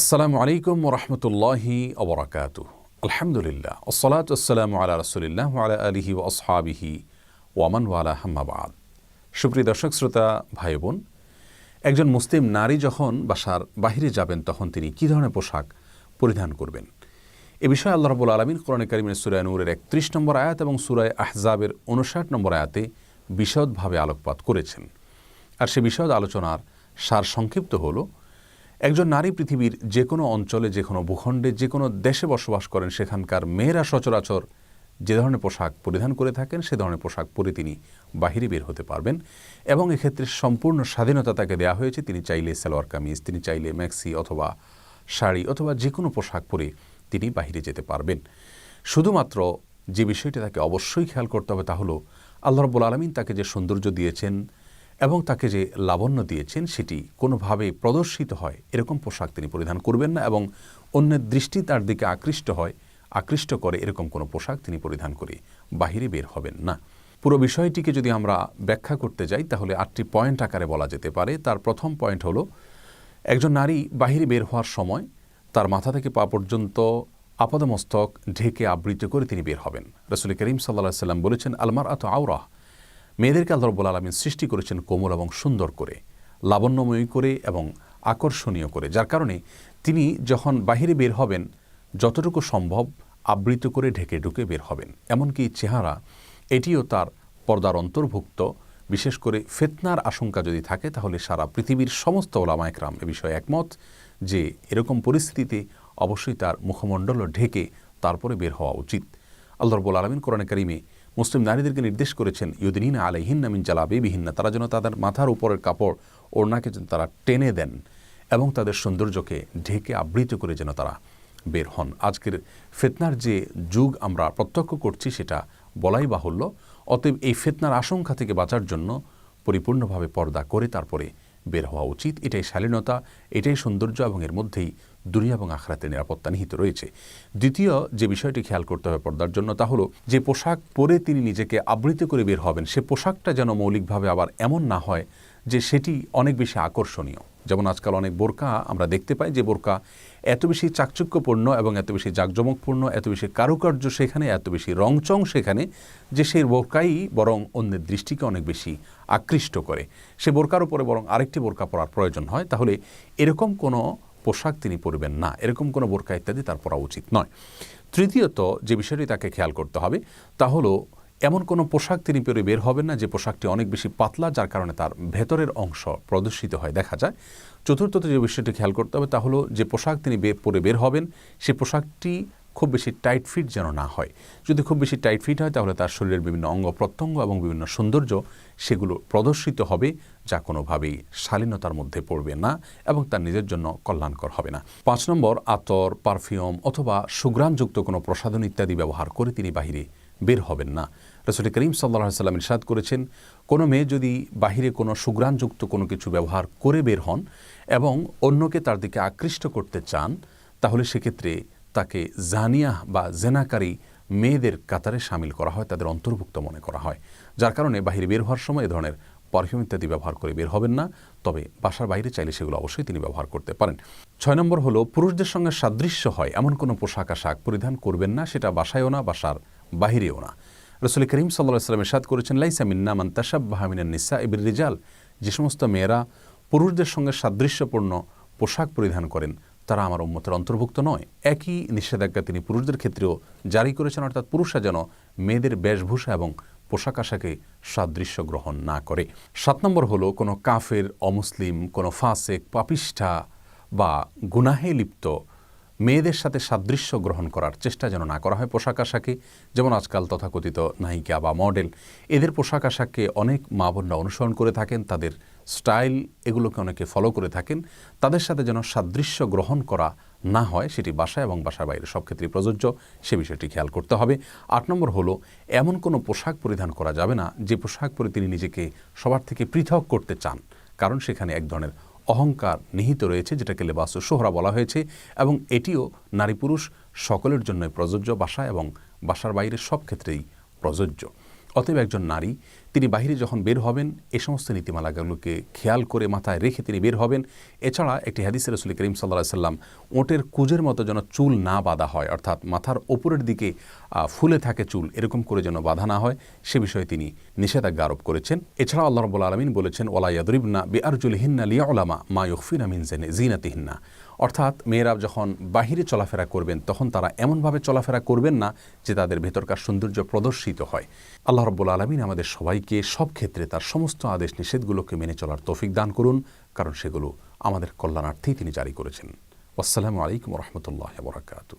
আসসালামু আলাইকুম ওরহমতুল্লাহি অবরাকাত আলহামদুলিল্লাহ। ওসলাত আসসালামু আলা রসুলিল্লাহ আলা আলিহি ও আসহাবিহি ওয়ামান ওয়ালা হাম্মাবাদ সুপ্রিয় দর্শক, শ্রোতা ভাই বোন একজন মুসলিম নারী যখন বাসার বাহিরে যাবেন, তখন তিনি কী ধরনের পোশাক পরিধান করবেন? এ বিষয়ে আল্লাহ রবুল আলমিন কোরআন করিমের সুরায় নূরের একত্রিশ নম্বর আয়াত এবং সুরায় আহজাবের উনষাট নম্বর আয়াতে বিশদভাবে আলোকপাত করেছেন। আর সে বিশদ আলোচনার সার সংক্ষিপ্ত হলো একজন নারী পৃথিবীর যে কোনো অঞ্চলে যে কোনো ভূখণ্ডে যে কোনো দেশে বসবাস করেন, সেখানকার মেয়েরা সচরাচর যে ধরনের পোশাক পরিধান করে থাকেন, সে ধরনের পোশাক পরে তিনি বাহিরে বের হতে পারবেন এবং এক্ষেত্রে সম্পূর্ণ স্বাধীনতা তাকে দেওয়া হয়েছে। তিনি চাইলে সালোয়ার কামিজ, তিনি চাইলে ম্যাক্সি অথবা শাড়ি অথবা যে কোনো পোশাক পরে তিনি বাহিরে যেতে পারবেন। শুধুমাত্র যে বিষয়টি তাকে অবশ্যই খেয়াল করতে হবে তা হলো, আল্লাহ রব্বুল আলমিন তাকে যে সৌন্দর্য দিয়েছেন এবং তাকে যে লাবণ্য দিয়েছেন সেটি কোনোভাবে প্রদর্শিত হয়, এরকম পোশাক তিনি পরিধান করবেন না এবং অন্যের দৃষ্টি তার দিকে আকৃষ্ট হয়, আকৃষ্ট করে এরকম কোনো পোশাক তিনি পরিধান করে বাহিরে বের হবেন না। পুরো বিষয়টিকে যদি আমরা ব্যাখ্যা করতে যাই, তাহলে আটটি পয়েন্ট আকারে বলা যেতে পারে। তার প্রথম পয়েন্ট হলো, একজন নারী বাহিরে বের হওয়ার সময় তার মাথা থেকে পা পর্যন্ত আপাদমস্তক ঢেকে আবৃত করে তিনি বের হবেন। রসুল করিম সাল্লাহ সাল্লাম বলেছেন আলমার আত আওরাহ। মেয়েদেরকে আল্লাহ রব্বুল আলমিন সৃষ্টি করেছেন কোমল এবং সুন্দর করে, লাবণ্যময়ী করে এবং আকর্ষণীয় করে, যার কারণে তিনি যখন বাহিরে বের হবেন, যতটুকু সম্ভব আবৃত করে ঢেকে ঢুকে বের হবেন। এমনকি চেহারা, এটিও তার পর্দার অন্তর্ভুক্ত। বিশেষ করে ফেতনার আশঙ্কা যদি থাকে, তাহলে সারা পৃথিবীর সমস্ত ওলামা একরাম এ বিষয়ে একমত যে, এরকম পরিস্থিতিতে অবশ্যই তার মুখমণ্ডল ঢেকে তারপরে বের হওয়া উচিত। আল্লাহ রব্বুল আলমিন কোরআন করিমে মুসলিম নারীদেরকে নির্দেশ করেছেন ইউদিন আলাইহিন্না মিন জালাবে বিহিন্না তারা যেন তাদের মাথার উপরের কাপড় ওড়নাকে যেন তারা টেনে দেন এবং তাদের সৌন্দর্যকে ঢেকে আবৃত করে যেন তারা বের হন। আজকের ফেতনার যে যুগ আমরা প্রত্যক্ষ করছি, সেটা বলাই বাহুল্য। অতএব এই ফেতনার আশঙ্কা থেকে বাঁচার জন্য পরিপূর্ণভাবে পর্দা করে তারপরে বের হওয়া উচিত। এটাই শালীনতা, এটাই সৌন্দর্য এবং এর মধ্যেই দুনিয়া এবং আখরাতে নিরাপত্তা নিহিত রয়েছে। দ্বিতীয় যে বিষয়টি খেয়াল করতে হবে পর্দার জন্য তা হলো, যে পোশাক পরে তিনি নিজেকে আবৃত করে বের হবেন, সে পোশাকটা যেন মৌলিকভাবে আবার এমন না হয় যে সেটি অনেক বেশি আকর্ষণীয়। যেমন আজকাল অনেক বোরকা, আমরা দেখতে পাই যে বোরকা এত বেশি চাকচক্যপূর্ণ এবং এত বেশি জাঁকজমকপূর্ণ, এত বেশি কারুকার্য সেখানে, এত বেশি রংচং সেখানে, যে সেই বোরকাই বরং অন্যের দৃষ্টিকে অনেক বেশি আকৃষ্ট করে। সে বোরকার উপরে বরং আরেকটি বোরকা পরার প্রয়োজন হয়, তাহলে এরকম কোনো পোশাক তিনি পরবেন না, এরকম কোনো বোরকা ইত্যাদি তার পরা উচিত নয়। তৃতীয়ত যে বিষয়টি তাকে খেয়াল করতে হবে, তা হলো এমন কোনো পোশাক তিনি পরে বের হবেন না যে পোশাকটি অনেক বেশি পাতলা, যার কারণে তার ভেতরের অংশ প্রদর্শিত হয়। দেখা যায়, চতুর্থত যে বিষয়টি খেয়াল করতে হবে তা হলো যে পোশাক তিনি পরে বের হবেন, সে পোশাকটি খুব বেশি টাইট ফিট যেন না হয়। যদি খুব বেশি টাইট ফিট হয়, তাহলে তার শরীরের বিভিন্ন অঙ্গ প্রত্যঙ্গ এবং বিভিন্ন সৌন্দর্য সেগুলো প্রদর্শিত হবে, যা কোনোভাবেই শালীনতার মধ্যে পড়বে না এবং তার নিজের জন্য কল্যাণকর হবে না। পাঁচ নম্বর, আতর, পারফিউম অথবা সুগ্রামযুক্ত কোনো প্রসাধন ইত্যাদি ব্যবহার করে তিনি বাহিরে বের হবেন না। রসুল করিম সাল্লাহ সাল্লাম ইরশাদ করেছেন, কোনো মেয়ে যদি বাহিরে কোনো সুগ্রাণযুক্ত কোনো কিছু ব্যবহার করে বের হন এবং অন্যকে তার দিকে আকৃষ্ট করতে চান, তাহলে সেক্ষেত্রে তাকে জানিয়া বা জেনাকারী মেয়েদের কাতারে সামিল করা হয়, তাদের অন্তর্ভুক্ত মনে করা হয়। যার কারণে বাহিরে বের হওয়ার সময় এ ধরনের পারফিউম ইত্যাদি ব্যবহার করে বের হবেন না, তবে বাসার বাইরে চাইলে সেগুলো অবশ্যই তিনি ব্যবহার করতে পারেন। ছয় নম্বর হলো, পুরুষদের সঙ্গে সাদৃশ্য হয়, এমন কোনো পোশাক আশাক পরিধান করবেন না, সেটা বাসায়ও না, বাসার বাহিরেও না। রসুল করিম সাল্লাহ সাল্লামের সাদ করেছেন, লাইসা মিন্না মান তাসাব বাহামিনা নিসা ইবির রিজাল। যে সমস্ত মেয়েরা পুরুষদের সঙ্গে সাদৃশ্যপূর্ণ পোশাক পরিধান করেন, তারা আমার উম্মতের অন্তর্ভুক্ত নয়। একই নিষেধাজ্ঞা তিনি পুরুষদের ক্ষেত্রেও জারি করেছেন, অর্থাৎ পুরুষরা যেন মেয়েদের বেশভূষা এবং পোশাক আশাকে সাদৃশ্য গ্রহণ না করে। সাত নম্বর হলো, কোনো কাফের, অমুসলিম, কোনো ফাসেক, পাপিষ্ঠা বা গুনাহে লিপ্ত মেয়েদের সাথে সাদৃশ্য গ্রহণ করার চেষ্টা যেন না করা হয় পোশাক আশাকে, যেমন আজকাল তথাকথিত নায়িকা বা মডেল, এদের পোশাক আশাককে অনেক মা বোনরা অনুসরণ করে থাকেন, তাদের স্টাইল এগুলোকে অনেকে ফলো করে থাকেন, তাদের সাথে যেন সাদৃশ্য গ্রহণ করা না হয় সেটি বাসা এবং বাসার বাইরে, সব ক্ষেত্রেই প্রযোজ্য, সে বিষয়টি খেয়াল করতে হবে। আট নম্বর হলো, এমন কোনো পোশাক পরিধান করা যাবে না, যে পোশাক পরে তিনি নিজেকে সবার থেকে পৃথক করতে চান, কারণ সেখানে এক ধরনের অহংকার নিহিত রয়েছে, যেটাকে লেবাস সোহরা বলা হয়েছে, এবং এটিও নারী পুরুষ সকলের জন্যই প্রযোজ্য বাসা এবং বাসার বাইরে সব ক্ষেত্রেই প্রযোজ্য। অতএব একজন নারী, তিনি বাহিরে যখন বের হবেন, এ সমস্ত নীতিমালাগুলোকে খেয়াল করে মাথায় রেখে তিনি বের হবেন। এছাড়া একটি হাদিস রসুল করিম সাল্লাহ সাল্লাম ওটের কুজের মতো যেন চুল না বাঁধা হয়, অর্থাৎ মাথার ওপরের দিকে ফুলে থাকে চুল, এরকম করে যেন বাঁধা না হয়, সে বিষয়ে তিনি নিষেধাজ্ঞা আরোপ করেছেন। এছাড়া আল্লাহ রবুল আলমিন বলেছেন ওলা ইয়াদরিবনা বে আরজুল হিন্না লিয়া ওলামা মা ইউফিনা মিন জেনে, জিনাতিহিন্না। অর্থাৎ মেয়েরা যখন বাহিরে চলাফেরা করবেন, তখন তারা এমনভাবে চলাফেরা করবেন না যে তাদের ভেতরকার সৌন্দর্য প্রদর্শিত হয়। আল্লাহ রব্বুল আলমিন আমাদের সবাইকে সব ক্ষেত্রে তার সমস্ত আদেশ নিষেধগুলোকে মেনে চলার তৌফিক দান করুন, কারণ সেগুলো আমাদের কল্যাণার্থেই তিনি জারি করেছেন। আসসালামু আলাইকুম রহমতুল্লাহ বরাকাতু